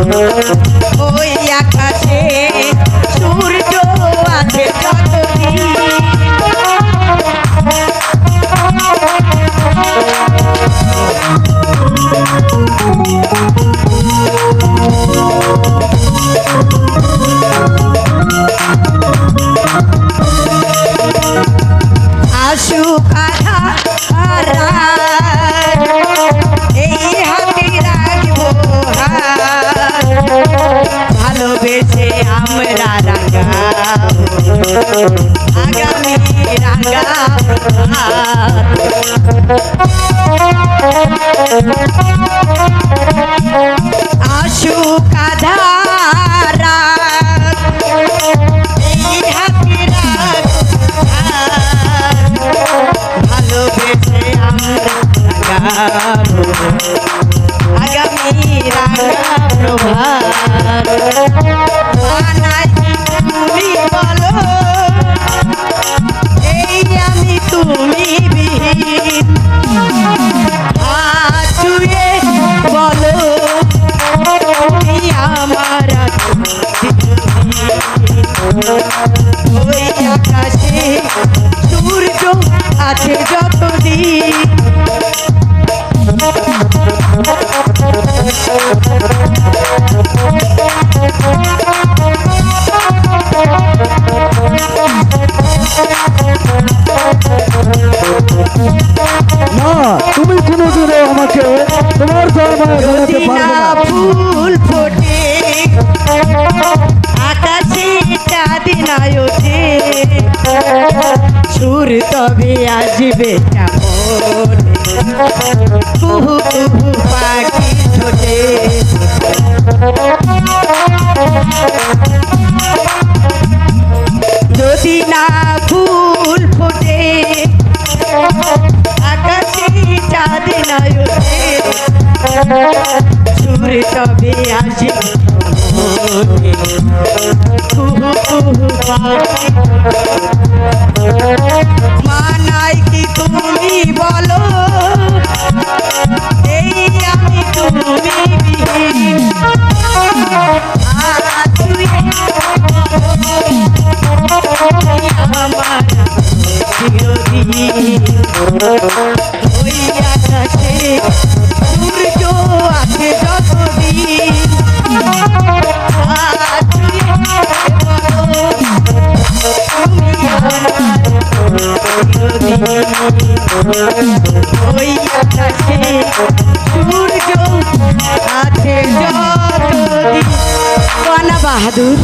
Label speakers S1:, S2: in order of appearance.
S1: আমার ওই রাখব হাত। ভালোবেসে আমরা আগামী রাঙাবো ভাত। ওই আকাশে সূর্য আছে যতদিন
S2: না, তুমি কোনোদিনও আমাকে তোমার দরবারে বানাতে পারবে
S1: না। ফুল ফোটে সুর তবে আসবে কুহু কুহু পাখি ছোটে। যদি না ফুল ফোটে, আকাশে চাঁদ সুর তবে আসে কুহু কুহু পাখি। Thank you. ওই আকাশে সূর্য আছে যতদিন। বাহাদুর।